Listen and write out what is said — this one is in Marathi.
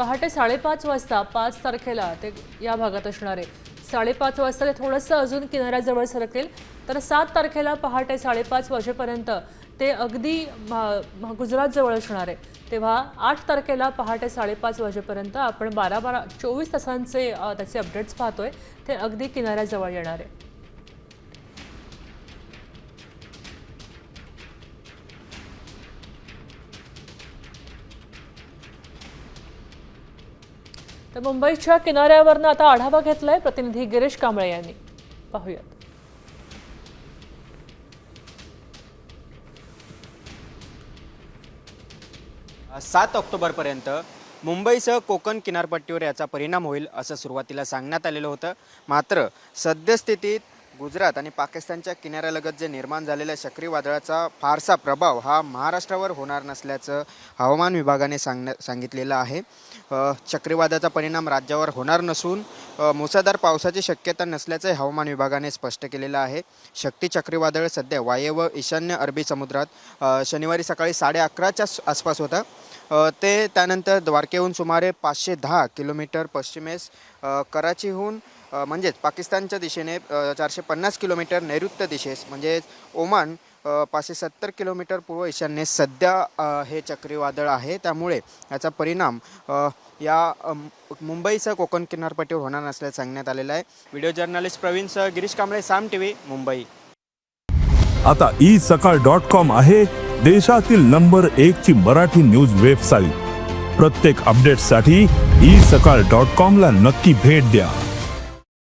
पहाटे साडेपाच वाजता पाच तारखेला ते या भागात असणार आहे. साडेपाच वाजता ते थोडंसं अजून किनाऱ्याजवळ सरकेल. तर सात तारखेला पहाटे साडेपाच वाजेपर्यंत ते अगदी म- गुजरातजवळ असणार आहे. तेव्हा आठ तारखेला पहाटे साडेपाच वाजेपर्यंत आपण बारा बारा चोवीस तासांचे त्याचे अपडेट्स पाहतोय. ते अगदी किनाऱ्याजवळ येणार आहे. तर मुंबईच्या किनाऱ्यावरनं आता आढावा घेतलाय प्रतिनिधी गिरीश कांबळे यांनी. पाहूयात. सात ऑक्टोबरपर्यंत मुंबईसह कोकण किनारपट्टीवर याचा परिणाम होईल असं सुरुवातीला सांगण्यात आलेलं होतं. मात्र सद्यस्थितीत गुजरात आणि पाकिस्तानच्या किनाऱ्यालगत जे निर्माण झालेल्या चक्रीवादळाचा फारसा प्रभाव हा महाराष्ट्रावर होणार नसल्याचं हवामान विभागाने सांगण्या सांगितलेलं आहे. चक्रीवादाचा परिणाम राज्यावर होणार नसून मुसळधार पावसाची शक्यता नसल्याचं हवामान विभागाने स्पष्ट केलेलं आहे. शक्ती चक्रीवादळ सध्या वायव्य व ईशान्य अरबी समुद्रात शनिवारी सकाळी साडे अकराच्या आसपास होता. ते त्यानंतर द्वारकेहून सुमारे पाचशे दहा किलोमीटर पश्चिमेस कराचीहून म्हणजेच पाकिस्तानच्या दिशेने चारशे पन्नास किलोमीटर नैऋत्य दिशेस म्हणजेच ओमान पाचशे सत्तर किलोमीटर पूर्व ईशान्ये सध्या हे चक्रीवादळ आहे. त्यामुळे याचा परिणाम या मुंबईचा कोकण किनारपट्टीवर होणार नसल्याचं सांगण्यात आलेलं आहे. व्हिडिओ जर्नलिस्ट प्रवीणसह गिरीश कांबळे साम टी व्ही मुंबई. आता ई सकाळ डॉट कॉम आहे देशातील नंबर एक ची मराठी न्यूज वेबसाईट. प्रत्येक अपडेटसाठी ई सकाळ डॉट कॉम ला नक्की भेट द्या.